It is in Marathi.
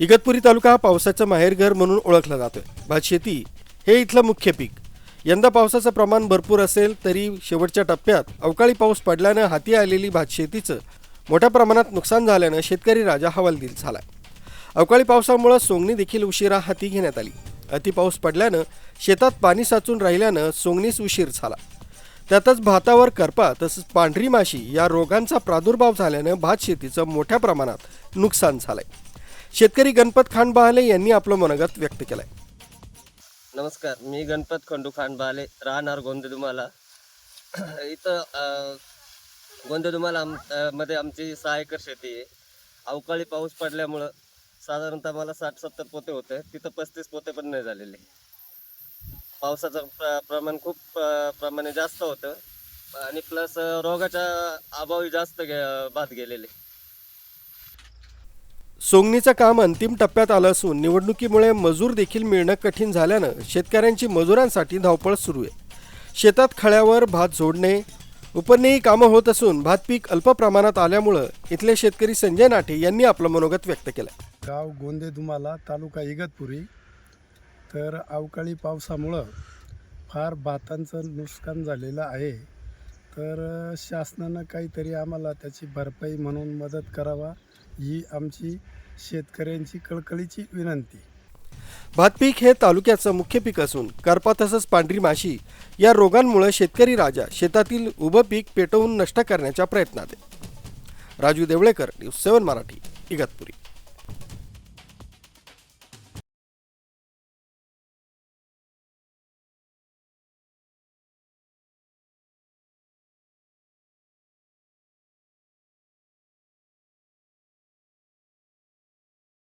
इगतपुरी तालुका हा पावसाचं माहेरघर म्हणून ओळखला जातोय. भात शेती हे इथलं मुख्य पीक. यंदा पावसाचं प्रमाण भरपूर असेल तरी शेवटच्या टप्प्यात अवकाळी पाऊस पडल्यानं हाती आलेली भात शेतीचं मोठ्या प्रमाणात नुकसान झाल्यानं शेतकरी राजा हवालदिल झाला अवकाळी पावसामुळे सोंगणी देखील उशिरा हाती घेण्यात आली. अतिपाऊस पडल्यानं शेतात पाणी साचून राहिल्यानं सोंगणीस उशीर झाला. त्यातच भातावर करपा तसंच पांढरी माशी या रोगांचा प्रादुर्भाव झाल्यानं भात शेतीचं मोठ्या प्रमाणात नुकसान झालंय. शेतकरी गणपत खान बहाले यांनी आपलं मनोगत व्यक्त केलंय. नमस्कार मी गणपत खंडू खांडबाले राहणार गोंदेदुमाला. इथं अ, गोंदेदुमाला आममध्ये आमची सहा एकर शेती आहे. अवकाळी पाऊस पडल्यामुळं साधारणतः मला साठ सत्तर पोते होते. तिथं पस्तीस पोते पण नाही झालेले. पावसाचं प्र प्रमाण खूप प्रमाणे जास्त होतं. आणि प्लस रोगाच्या अभावी जास्त गे बाद गेलेले. सोंगणीचं काम अंतिम टप्प्यात आलं असून निवडणुकीमुळे मजूर देखील मिळणं कठीण झाल्यानं शेतकऱ्यांची मजुरांसाठी धावपळ सुरू आहे. शेतात खळ्यावर भात जोडणे उपरनेही कामं होत असून भात पीक अल्प प्रमाणात आल्यामुळं इथले शेतकरी संजय नाठे यांनी आपलं मनोगत व्यक्त केलं. गाव गोंदे दुमाला तालुका इगतपुरी. तर अवकाळी पावसामुळं फार भातांचं नुकसान झालेलं आहे. तर शासनानं काहीतरी आम्हाला त्याची भरपाई म्हणून मदत करावा. ही आमची शेतकऱ्यांची कळकळीची विनंती. भात पीक हे तालुक्याचं मुख्य पीक असून करपा तसंच पांढरी माशी या रोगांमुळे शेतकरी राजा शेतातील उभं पीक पेटवून नष्ट करण्याच्या प्रयत्नात आहे. Raju Deolekar news seven Marathi Igatpuri.